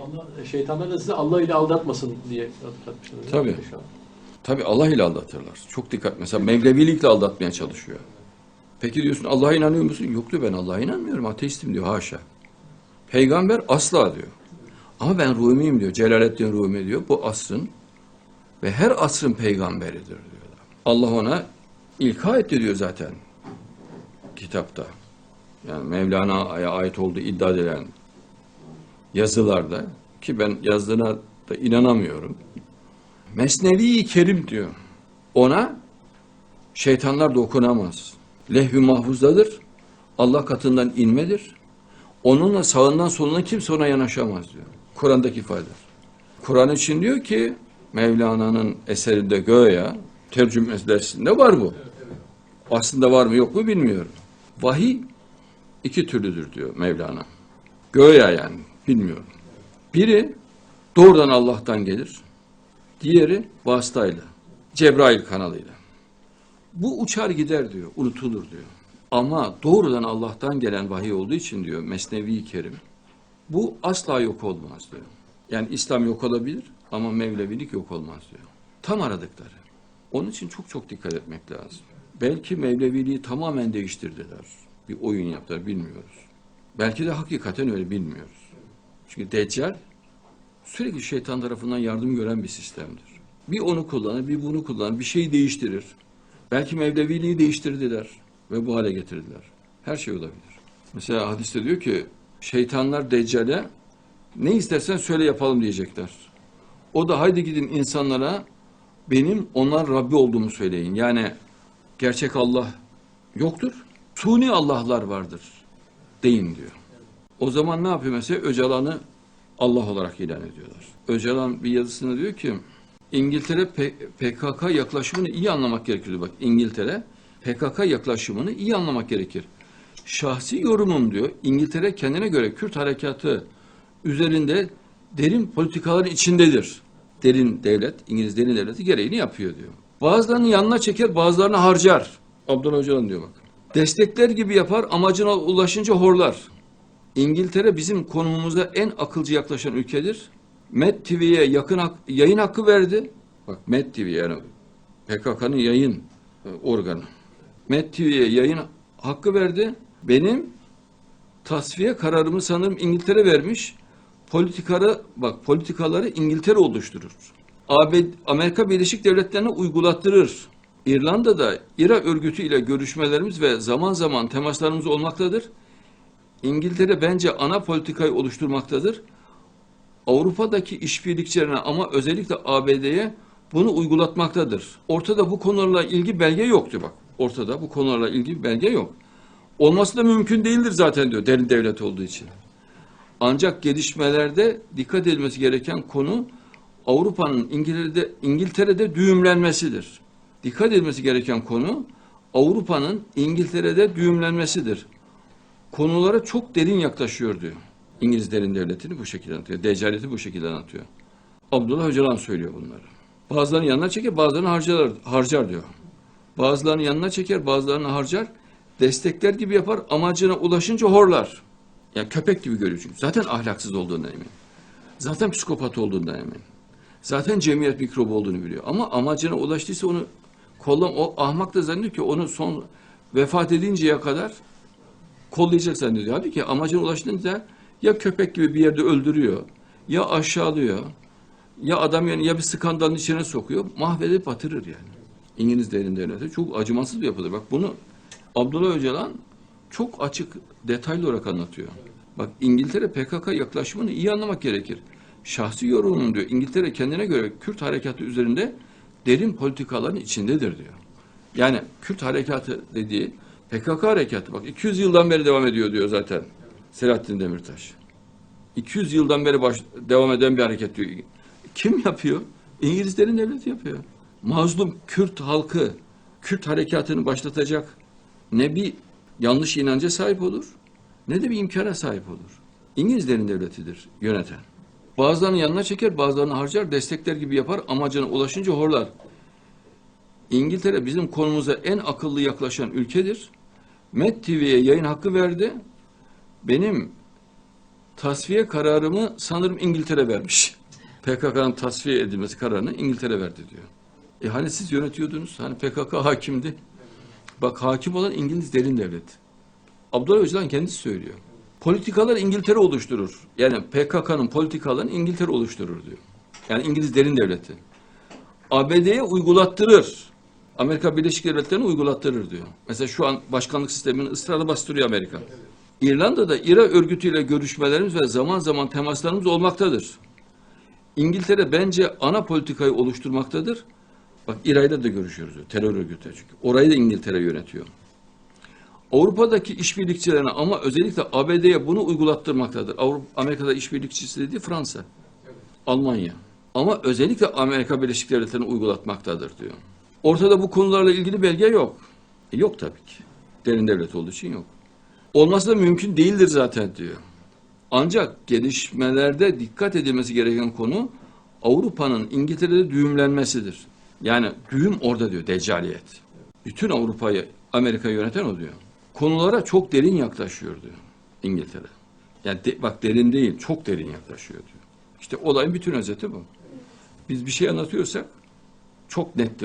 Allah, şeytanlar da sizi Allah ile aldatmasın diye hatırlatmışlar. Tabii. Tabii Allah ile aldatırlar. Çok dikkat. Mesela Mevlevilikle aldatmaya çalışıyor. Peki diyorsun Allah'a inanıyor musun? Yok diyor ben Allah'a inanmıyorum. Ateistim diyor haşa. Peygamber asla diyor. Ama ben Rumi'yim diyor. Celaleddin Rumi diyor. Bu asrın ve her asrın peygamberidir diyorlar. Allah ona ilka etti diyor zaten kitapta. Yani Mevlana'ya ait olduğu iddia edilen yazılarda ki ben yazdığına da inanamıyorum. Mesnevi Kerim diyor. Ona şeytanlar dokunamaz. Lehvi mahfuzdadır. Allah katından inmedir. Onunla sağından soluna kimse ona yanaşamaz diyor. Kur'an'daki ifadedir. Kur'an için diyor ki Mevlana'nın eserinde göya tercümesi dersinde var bu. Aslında var mı yok mu bilmiyorum. Vahiy iki türlüdür diyor Mevlana. Göya yani bilmiyorum. Biri doğrudan Allah'tan gelir. Diğeri vasıtayla. Cebrail kanalıyla. Bu uçar gider diyor, unutulur diyor. Ama doğrudan Allah'tan gelen vahiy olduğu için diyor Mesnevi Kerim. Bu asla yok olmaz diyor. Yani İslam yok olabilir ama Mevlevilik yok olmaz diyor. Tam aradıkları. Onun için çok çok dikkat etmek lazım. Belki Mevleviliği tamamen değiştirdiler. Bir oyun yaptılar bilmiyoruz. Belki de hakikaten öyle bilmiyoruz. Çünkü Deccal sürekli şeytan tarafından yardım gören bir sistemdir. Bir onu kullanır, bir bunu kullanır, bir şeyi değiştirir. Belki Mevleviliği değiştirdiler ve bu hale getirdiler. Her şey olabilir. Mesela hadiste diyor ki şeytanlar Deccal'e ne istersen söyle yapalım diyecekler. O da haydi gidin insanlara benim onlar Rabbi olduğumu söyleyin. Yani gerçek Allah yoktur. Suni Allah'lar vardır deyin diyor. O zaman ne yapıyor mesela? Öcalan'ı Allah olarak ilan ediyorlar. Öcalan bir yazısında diyor ki İngiltere PKK yaklaşımını iyi anlamak gerekir. Bak İngiltere PKK yaklaşımını iyi anlamak gerekir. Şahsi yorumum diyor. İngiltere kendine göre Kürt harekatı üzerinde derin politikaların içindedir. Derin devlet, İngiliz derin devleti gereğini yapıyor diyor. Bazılarını yanına çeker, bazılarını harcar. Abdullah Öcalan diyor bak. Destekler gibi yapar, amacına ulaşınca horlar. İngiltere bizim konumumuza en akılcı yaklaşan ülkedir. Met TV'ye yakın hak- yayın hakkı verdi. Bak Met TV yani PKK'nın yayın e, organı. Met TV'ye yayın hakkı verdi. Benim tasfiye kararımı sanırım İngiltere vermiş. Politikaları bak politikaları İngiltere oluşturur. AB, Amerika Birleşik Devletleri'ne uygulattırır. İrlanda'da İRA örgütü ile görüşmelerimiz ve zaman zaman temaslarımız olmaktadır. İngiltere bence ana politikayı oluşturmaktadır. Avrupa'daki işbirlikçilerine ama özellikle ABD'ye bunu uygulatmaktadır. Ortada bu konularla ilgili belge yok diyor bak. Ortada bu konularla ilgili belge yok. Olması da mümkün değildir zaten diyor derin devlet olduğu için. Ancak gelişmelerde dikkat edilmesi gereken konu Avrupa'nın İngiltere'de, İngiltere'de düğümlenmesidir. Dikkat edilmesi gereken konu Avrupa'nın İngiltere'de düğümlenmesidir. Konulara çok derin yaklaşıyor diyor. İngiliz derin devletini bu şekilde anlatıyor. Deccaleti bu şekilde anlatıyor. Abdullah Öcalan söylüyor bunları. Bazılarını yanına çeker, bazılarını harcar, harcar diyor. Bazılarını yanına çeker, bazılarını harcar. Destekler gibi yapar, amacına ulaşınca horlar. Yani köpek gibi görüyor çünkü. Zaten ahlaksız olduğundan emin. Zaten psikopat olduğundan emin. Zaten cemiyet mikrobu olduğunu biliyor. Ama amacına ulaştıysa onu kollam o ahmak da zannediyor ki onu son vefat edinceye kadar kollayacak zannediyor. Halbuki amacına ulaştığında ya köpek gibi bir yerde öldürüyor, ya aşağılıyor, ya adam yani ya bir skandalın içine sokuyor, mahvedip batırır yani. İngiliz derin devleti çok acımasız bir yapıdır. Bak bunu Abdullah Öcalan çok açık, detaylı olarak anlatıyor. Bak İngiltere PKK yaklaşımını iyi anlamak gerekir. Şahsi yorumum diyor. İngiltere kendine göre Kürt harekatı üzerinde derin politikaların içindedir diyor. Yani Kürt harekatı dediği PKK harekatı bak 200 yıldan beri devam ediyor diyor zaten Selahattin Demirtaş. 200 yıldan beri baş, devam eden bir hareket diyor. Kim yapıyor? İngilizlerin devleti yapıyor. Mazlum Kürt halkı Kürt harekatını başlatacak ne bir yanlış inanca sahip olur ne de bir imkana sahip olur. İngilizlerin devletidir yöneten. Bazılarını yanına çeker, bazılarını harcar, destekler gibi yapar, amacına ulaşınca horlar. İngiltere bizim konumuza en akıllı yaklaşan ülkedir. Met TV'ye yayın hakkı verdi. Benim tasfiye kararımı sanırım İngiltere vermiş. PKK'nın tasfiye edilmesi kararını İngiltere verdi diyor. E hani siz yönetiyordunuz? Hani PKK hakimdi. Bak hakim olan İngiliz derin devlet. Abdullah Öcalan kendisi söylüyor. Politikalar İngiltere oluşturur. Yani PKK'nın politikalarını İngiltere oluşturur diyor. Yani İngiliz derin devleti. ABD'ye uygulattırır. Amerika Birleşik Devletleri'ne uygulattırır diyor. Mesela şu an başkanlık sistemini ısrarla bastırıyor Amerika. İrlanda'da İRA örgütüyle görüşmelerimiz ve zaman zaman temaslarımız olmaktadır. İngiltere bence ana politikayı oluşturmaktadır. Bak İRA'yla da görüşüyoruz diyor, terör örgütü çünkü. Orayı da İngiltere yönetiyor. Avrupa'daki işbirlikçilerine ama özellikle ABD'ye bunu uygulattırmaktadır. Avrupa, Amerika'da işbirlikçisi dediği Fransa, Almanya. Ama özellikle Amerika Birleşik Devletleri'ne uygulatmaktadır diyor. Ortada bu konularla ilgili belge yok. E, yok tabii ki. Derin devlet olduğu için yok. Olması da mümkün değildir zaten diyor. Ancak gelişmelerde dikkat edilmesi gereken konu Avrupa'nın İngiltere'de düğümlenmesidir. Yani düğüm orada diyor, deccaliyet. Bütün Avrupa'yı Amerika yöneten o diyor. Konulara çok derin yaklaşıyor diyor İngiltere. Yani de- bak derin değil, çok derin yaklaşıyor diyor. İşte olayın bütün özeti bu. Biz bir şey anlatıyorsak çok nettir